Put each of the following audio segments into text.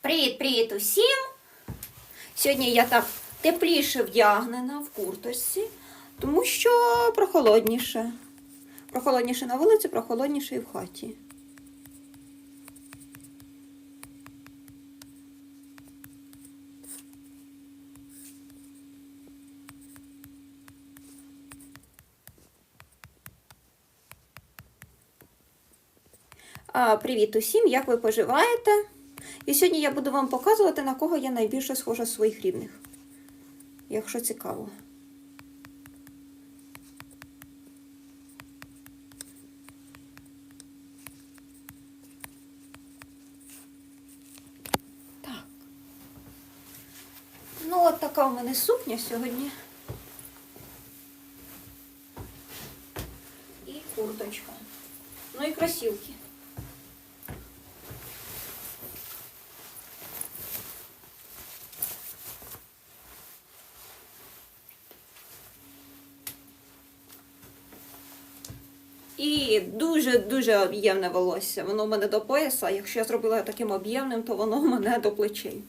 Привіт-привіт усім! Сьогодні я так тепліше вдягнена в курточці, тому що прохолодніше. Прохолодніше на вулиці, прохолодніше і в хаті. Привіт усім! Як ви поживаєте? І сьогодні я буду вам показувати, на кого я найбільше схожа з своїх рідних. Якщо цікаво. Так. Ну, от така у мене сукня сьогодні. І курточка. Ну і кросівки. І дуже-дуже об'ємне волосся. Воно в мене до пояса. Якщо я зробила таким об'ємним, то воно в мене до плечей.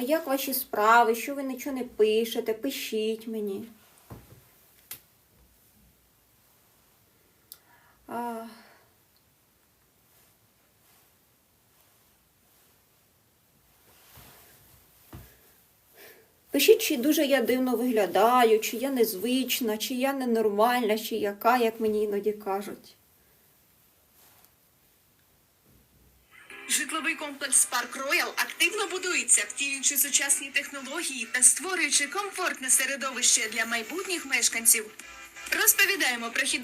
А як ваші справи? Що ви нічого не пишете? Пишіть мені. А... Пишіть, чи дуже я дивно виглядаю, чи я незвична, чи я ненормальна, чи яка, як мені іноді кажуть. Комплекс Парк Роял активно будується, втілюючи сучасні технології та створюючи комфортне середовище для майбутніх мешканців. Розповідаємо про хід.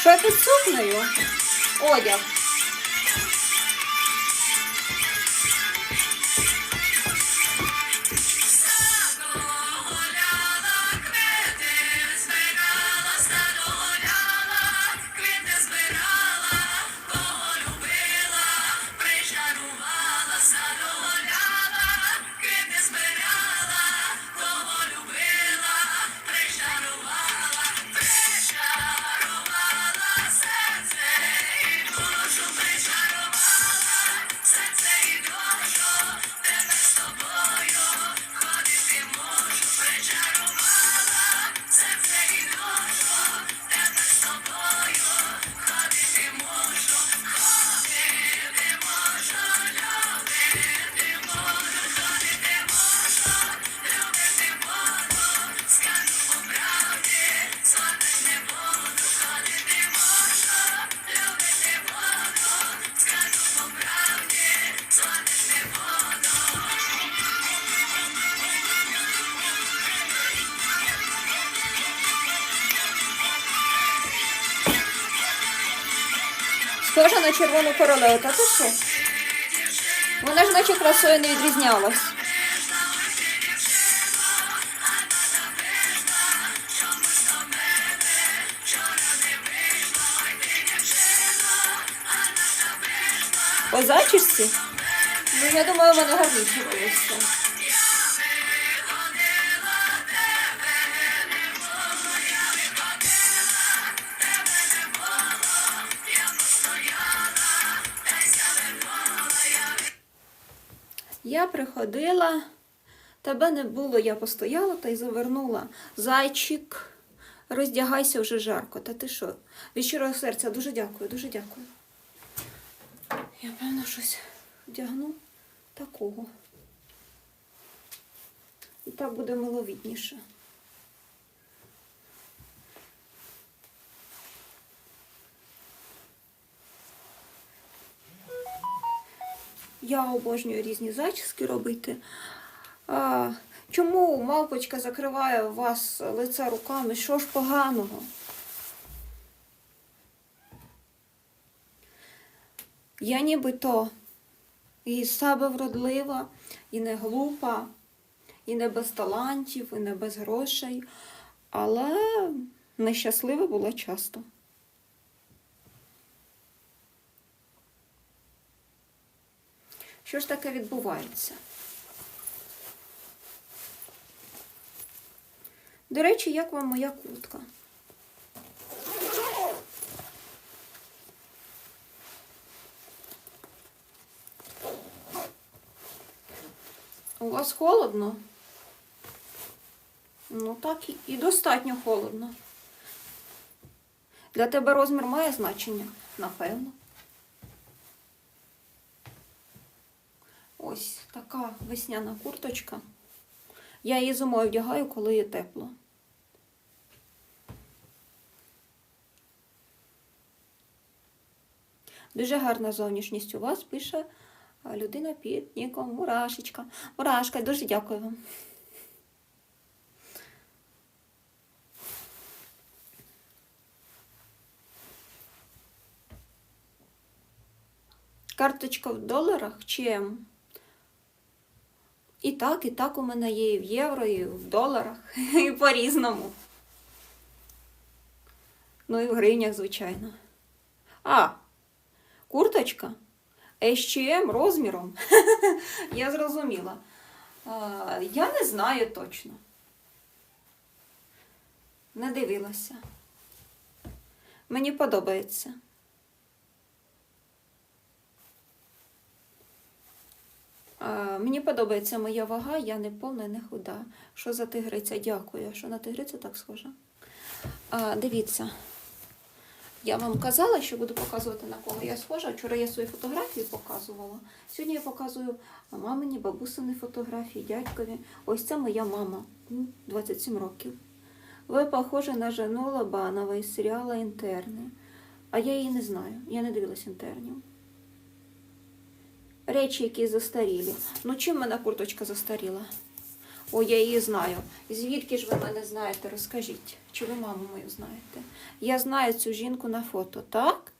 Що під сукнею? Одяг. Схожа на червону королеву, та ти що? Вона ж наче красою не відрізнялась. По зачісці? Ну, я думаю, в мене гарніше приходила, тебе не було, я постояла та й завернула. Зайчик, роздягайся вже жарко. Та ти що? Від щирого серця дуже дякую, дуже дякую. Я певно щось вдягну такого. І так буде миловідніше. Я обожнюю різні зачіски робити. Чому мавпочка закриває у вас лице руками? Що ж поганого? Я нібито і себе вродлива, і не глупа, і не без талантів, і не без грошей, але нещаслива була часто. Що ж таке відбувається? До речі, як вам моя куртка? У вас холодно? Ну так і, достатньо холодно. Для тебе розмір має значення? Напевно. Ось така весняна курточка. Я її зимою вдягаю, коли є тепло. Дуже гарна зовнішність у вас пише людина під ніком Мурашечка. Мурашка, дуже дякую вам. Карточка в доларах чи? І так, і так у мене є і в євро, і в доларах, і по-різному. Ну і в гривнях, звичайно. А, курточка H&M розміром. Я зрозуміла. Я не знаю точно. Не дивилася. Мені подобається. Мені подобається моя вага, я не повна, не худа. Що за тигриця? Дякую. Що на тигрицю так схожа? Дивіться, я вам казала, що буду показувати, на кого я схожа. Вчора я свої фотографії показувала. Сьогодні я показую мамині, бабусині фотографії, дядькові. Ось це моя мама, 27 років. Ви похожі на жену Лобанова із серіалу Інтерни. А я її не знаю. Я не дивилась інтернів. Речі, які застарілі. Ну, чим мене курточка застаріла? О, я її знаю. Звідки ж ви мене знаєте? Розкажіть. Чи ви маму мою знаєте? Я знаю цю жінку на фото, так?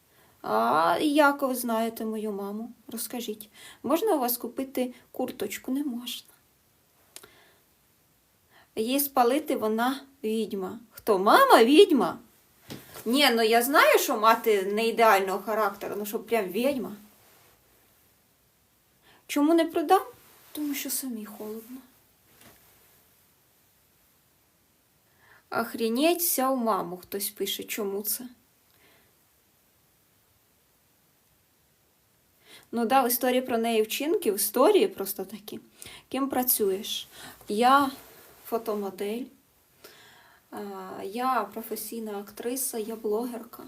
А як ви знаєте мою маму? Розкажіть. Можна у вас купити курточку? Не можна. Її спалити вона відьма. Хто? Мама відьма? Ні, ну я знаю, що мати не ідеального характеру, ну що прям відьма. Чому не продам? Тому що самі холодно. Охренеть вся у маму, хтось пише. Чому це? Ну да, в історії про неї вчинки, в історії просто такі. Ким працюєш? Я фотомодель, я професійна актриса, я блогерка.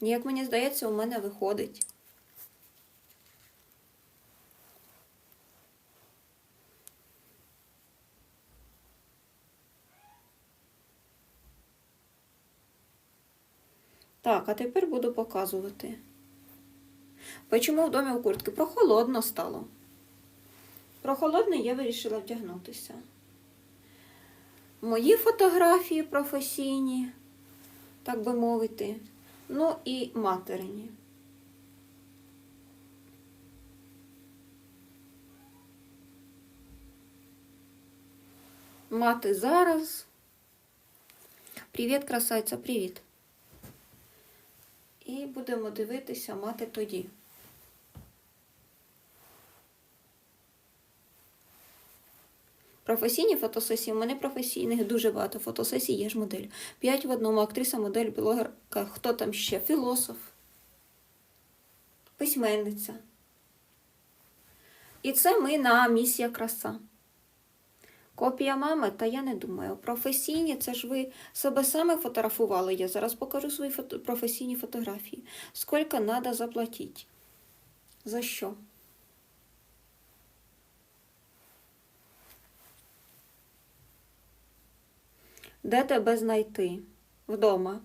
Як мені здається, у мене виходить. Так, а тепер буду показувати. Почому в домі у куртки? Прохолодно стало. Прохолодно я вирішила вдягнутися. Мої фотографії професійні, так би мовити. Ну і материні. Мати зараз. Привіт, красавця, привіт. І будемо дивитися мати тоді. Професійні фотосесії. У мене професійних дуже багато фотосесій, є ж модель. П'ять в одному, актриса, модель, блогерка, хто там ще? Філософ, письменниця. І це ми на місія краса. Копія мами, та я не думаю. Професійні, це ж ви себе саме фотографували. Я зараз покажу свої фото... професійні фотографії. Скільки треба заплатити? За що? Де тебе знайти? Вдома.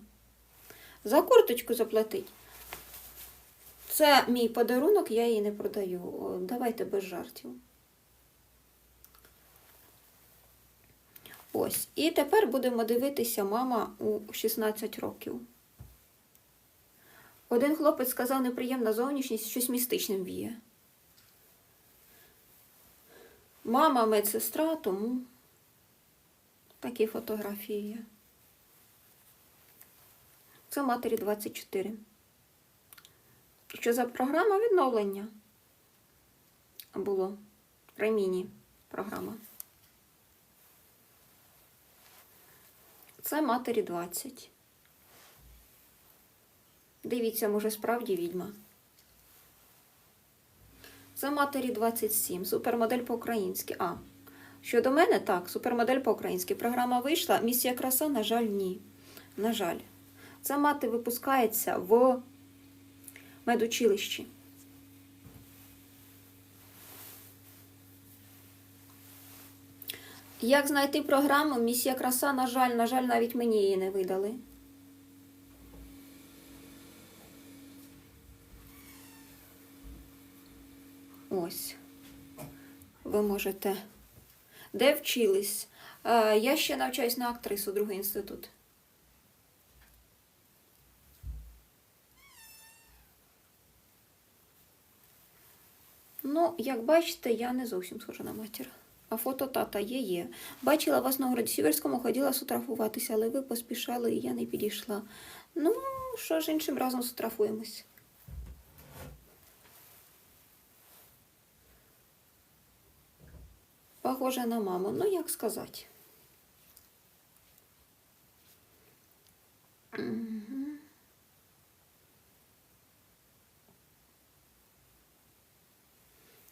За курточку заплатить. Це мій подарунок, я її не продаю. Давайте без жартів. Ось. І тепер будемо дивитися мама у 16 років. Один хлопець сказав неприємна зовнішність, щось містичним віє. Мама медсестра, тому такі фотографії є. Це матері 24. Що за програма відновлення? Було Реміні програма. Це матері 20. Дивіться, може, справді відьма. Це матері 27. Супермодель по-українськи. А. Щодо мене, так, супермодель по-українськи. Програма вийшла. Місія краса, на жаль, ні. На жаль. Ця мати випускається в медучилищі. Як знайти програму Місія краса, на жаль, на жаль, навіть мені її не видали. Ось. Ви можете. Де вчились? Е, Я ще навчаюсь на актрису, другий інститут. Ну, як бачите, я не зовсім схожа на матір. А фото тата є є. Бачила вас на городі Сіверському, хотіла сфотографуватися, але ви поспішали і я не підійшла. Ну, що ж, іншим разом сфотографуємось. Похоже на маму. Ну, як сказати.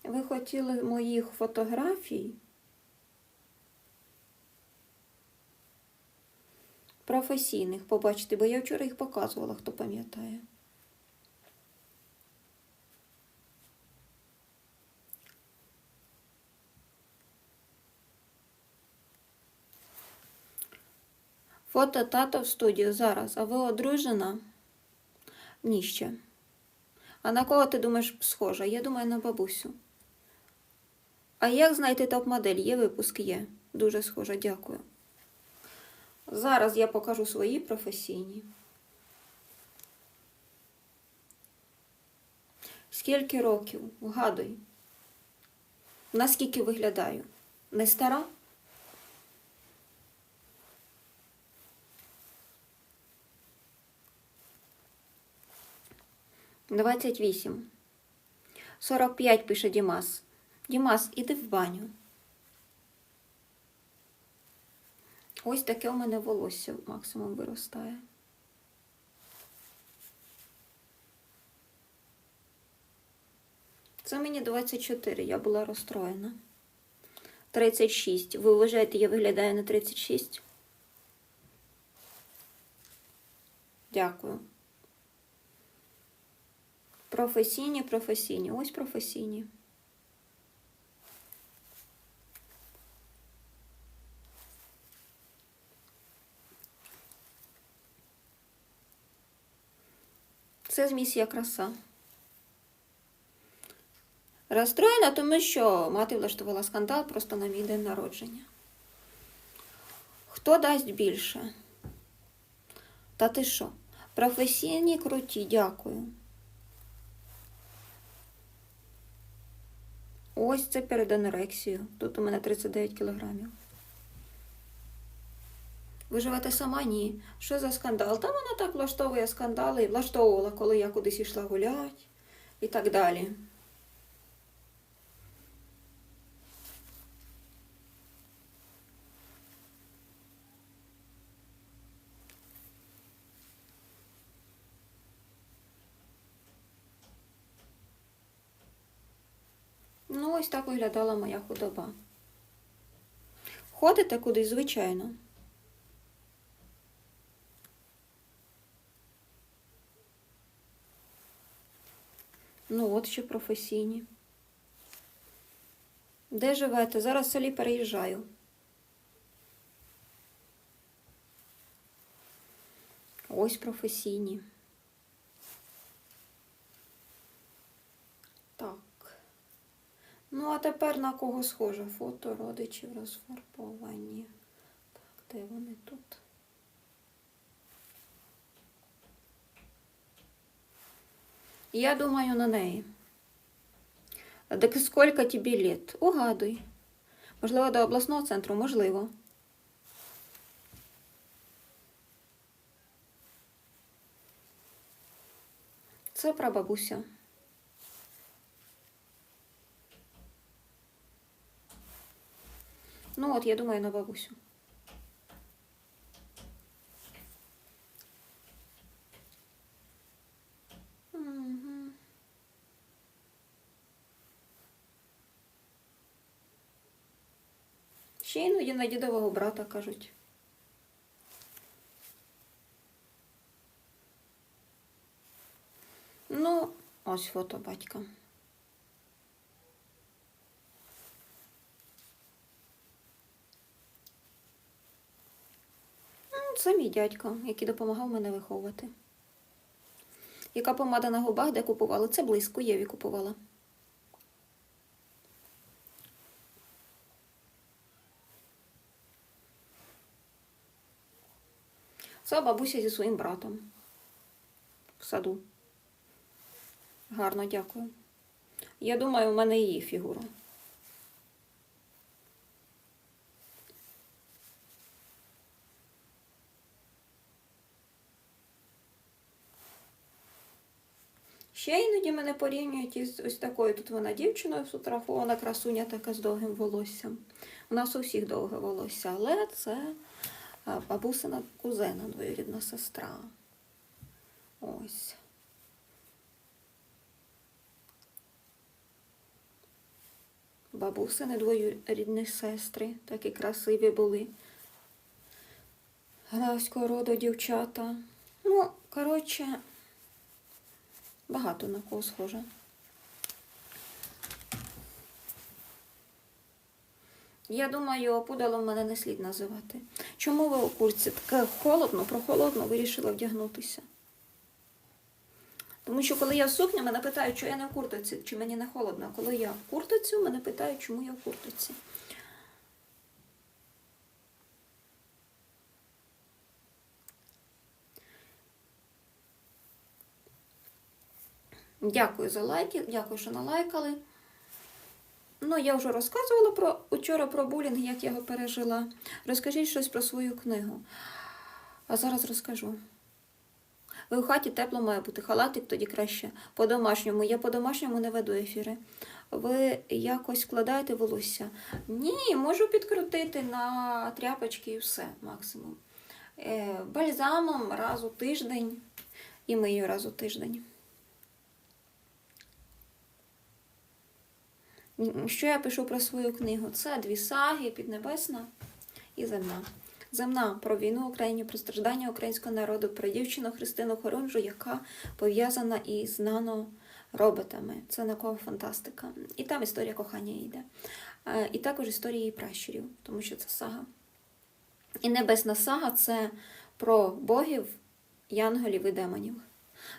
Ви хотіли моїх фотографій? Професійних побачити, бо я вчора їх показувала, хто пам'ятає. Фото тато в студію зараз. А ви одружена? Ні ще. А на кого ти думаєш схожа? Я думаю на бабусю. А як знайти топ-модель? Є випуск? Є. Дуже схожа, дякую. Зараз я покажу свої професійні. Скільки років? Вгадуй. Наскільки виглядаю? Не стара? Двадцять вісім. Сорок п'ять пише Дімас. Дімас, іди в баню. Ось таке у мене волосся максимум виростає. Це мені 24, я була розстроєна. 36. Ви вважаєте, я виглядаю на 36? Дякую. Професійні, професійні. Ось професійні. Це з місія краса. Розстроєна, тому що мати влаштувала скандал просто на мій день народження. Хто дасть більше? Та ти що? Професійні круті, дякую. Ось це перед анорексією. Тут у мене 39 кілограмів. Ви живете сама? Ні. Що за скандал? Та вона так влаштовує скандали влаштовувала, коли я кудись йшла гуляти і так далі. Ну, ось так виглядала моя худоба. Ходите кудись, звичайно. Ну, от ще професійні. Де живете? Зараз в селі переїжджаю. Ось професійні. Так. Ну, а тепер на кого схоже? Фото родичів розфарбовані. Так. Де вони тут? Я думаю на неї. Так скільки тобі літ? Угадуй. Можливо, до обласного центру, можливо. Це прабабуся. Ну от, я думаю на бабусю. Ще іноді на дідового брата кажуть. Ну, ось фото батька. Це мій дядько, який допомагав мене виховувати. Яка помада на губах, де купували? Це близько, Єві купувала. Це бабуся зі своїм братом. В саду. Гарно, дякую. Я думаю, у мене її фігура. Ще іноді мене порівнюють із ось такою. Тут вона дівчиною сфотографована, красуня така з довгим волоссям. У нас у всіх довге волосся, але це бабусина кузена, двоюрідна сестра. Ось. Бабусини двоюрідні сестри, такі красиві були. Графського роду дівчата. Ну, коротше, багато на кого схоже. Я думаю, опудалом мене не слід називати. Чому ви у курці? Таке холодно, прохолодно вирішила вдягнутися. Тому що коли я в сукні, мене питають, що я не в куртоці, чи мені не холодно. А коли я в куртоці, мене питають, чому я в куртоці. Дякую за лайки, дякую, що налайкали. Ну, я вже розказувала про учора про булінг, як я його пережила. Розкажіть щось про свою книгу. А зараз розкажу. Ви у хаті тепло має бути, халатик тоді краще. По-домашньому. Я по-домашньому не веду ефіри. Ви якось вкладаєте волосся? Ні, можу підкрутити на тряпочки і все максимум. Е, бальзамом раз у тиждень і мию раз у тиждень. Що я пишу про свою книгу? Це дві саги, піднебесна і земна. Земна про війну в Україні, про страждання українського народу, про дівчину Христину Хорунжу, яка пов'язана із нанороботами. Це накова фантастика. І там історія кохання йде. Е, І також історія її пращурів, тому що це сага. І небесна сага це про богів, янголів і демонів.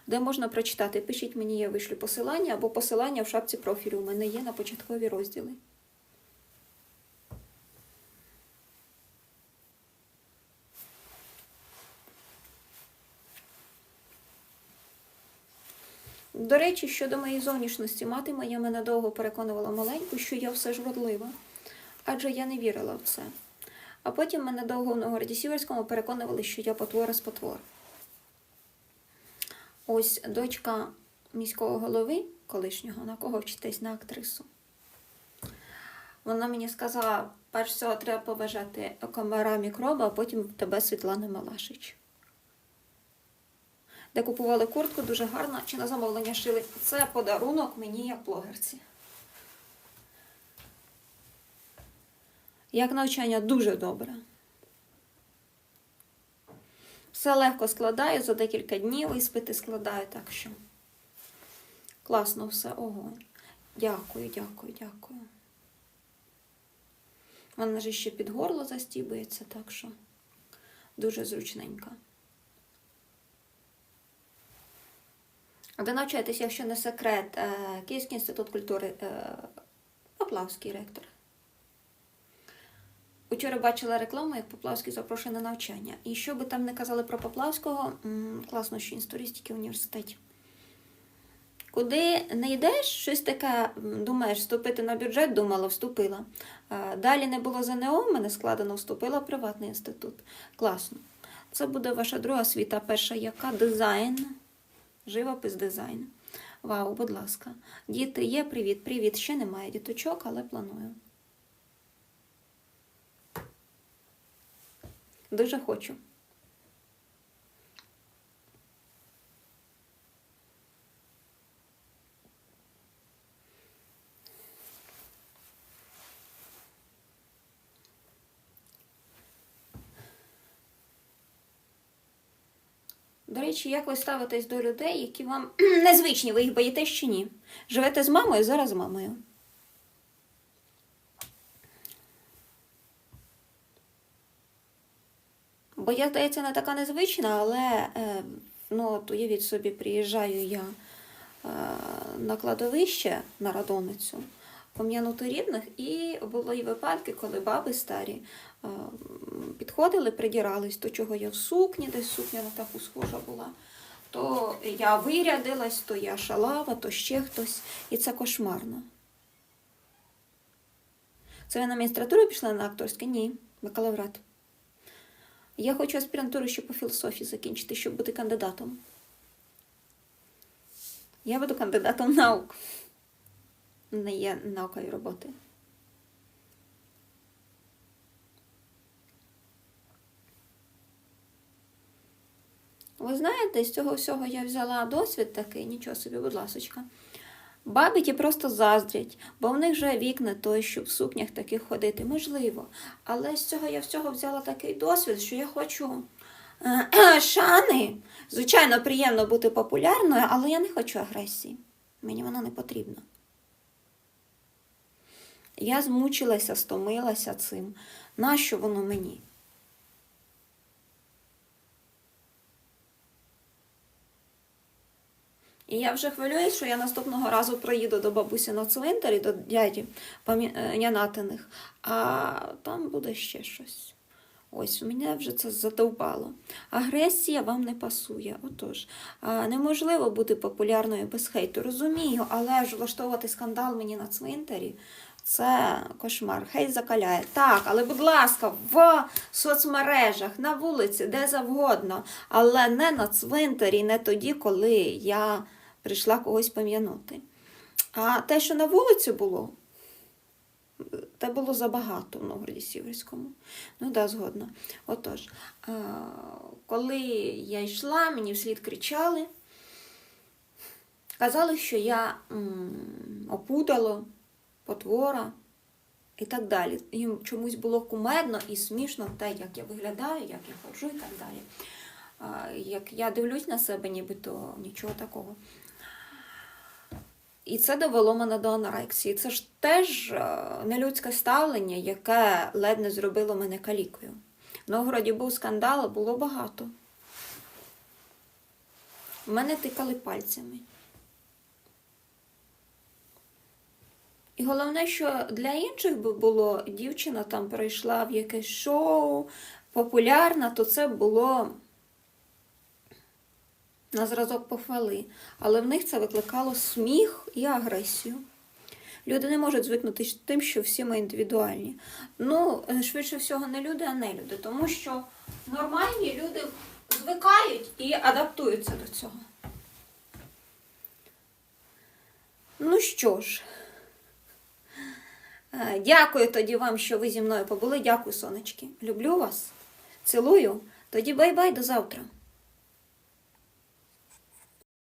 Де можна прочитати, пишіть мені, я вишлю посилання або посилання в шапці профілю. У мене є на початкові розділи. До речі, щодо моєї зовнішності, мати моя мене довго переконувала маленьку, що я все ж вродлива, адже я не вірила в це. А потім мене довго в Новгороді Сіверському переконували, що я потвора з потвор. Ось дочка міського голови колишнього, на кого вчитись на актрису. Вона мені сказала, перш всього треба поважати комара мікроба, а потім тебе Світлана Малашич. Де купували куртку, дуже гарна, чи на замовлення шили. Це подарунок мені як блогерці. Як навчання дуже добре. Все легко складаю за декілька днів іспити складаю, так що класно все, огонь. Дякую, дякую, дякую. Вона ж ще під горло застібується, так що дуже зручненько. А де навчаєтесь, якщо не секрет, е, Київський інститут культури, е, Поплавський ректор. Учора бачила рекламу, як Поплавський запрошує на навчання. І що би там не казали про Поплавського, класно, що туристики в університеті. Куди не йдеш, щось таке, думаєш, вступити на бюджет, думала, вступила. Далі не було ЗНО, мене складено, вступила в приватний інститут. Класно. Це буде ваша друга освіта. Перша яка? Дизайн. Живопис дизайн. Вау, будь ласка. Діти є, привіт, привіт. Ще немає діточок, але планую. Дуже хочу. До речі, як ви ставитесь до людей, які вам незвичні, ви їх боїтесь чи ні? Живете з мамою, зараз з мамою. Бо я, здається, не така незвична, але е, ну, от уявіть собі, приїжджаю я е, на кладовище на радоницю пом'янути рідних, і було і випадки, коли баби старі е, підходили, придірались, то чого я в сукні, десь сукня на таку схожа була. То я вирядилась, то я шалава, то ще хтось. І це кошмарно. Це ви на магістратуру пішла на акторське? Ні, бакалаврат. Я хочу аспірантуру ще по філософії закінчити, щоб бути кандидатом. Я буду кандидатом наук. Не є наукові роботи. Ви знаєте, з цього всього я взяла досвід такий, нічого собі, будь ласочка. Бабі ті просто заздрять, бо в них вже вік не той, щоб в сукнях таких ходити, можливо. Але з цього я всього взяла такий досвід, що я хочу е, шани. Звичайно, приємно бути популярною, але я не хочу агресії. Мені вона не потрібна. Я змучилася, стомилася цим. Нащо воно мені? І я вже хвилююсь, що я наступного разу проїду до бабусі на цвинтарі, до дяді е, а там буде ще щось. Ось, мене вже це задовбало. Агресія вам не пасує. Отож, неможливо бути популярною без хейту. Розумію, але ж влаштовувати скандал мені на цвинтарі це кошмар. Хейт закаляє. Так, але будь ласка, в соцмережах, на вулиці, де завгодно, але не на цвинтарі, не тоді, коли я прийшла когось пом'янути. А те, що на вулиці було, те було забагато в Новгороді Сіверському. Ну, да, згодна. Отож, коли я йшла, мені вслід кричали, казали, що я м, потвора і так далі. Їм чомусь було кумедно і смішно те, як я виглядаю, як я ходжу і так далі. Як я дивлюсь на себе, нібито нічого такого. І це довело мене до анорексії. Це ж теж е, нелюдське ставлення, яке ледь не зробило мене калікою. В Новгороді був скандал, було багато. Мене тикали пальцями. І головне, що для інших би було, дівчина там прийшла в якесь шоу, популярна, то це було на зразок похвали. Але в них це викликало сміх і агресію. Люди не можуть звикнути тим, що всі ми індивідуальні. Ну, е, швидше всього, не люди, а не люди. Тому що нормальні люди звикають і адаптуються до цього. Ну що ж, е, дякую тоді вам, що ви зі мною побули. Дякую, сонечки. Люблю вас. Цілую. Тоді бай-бай до завтра.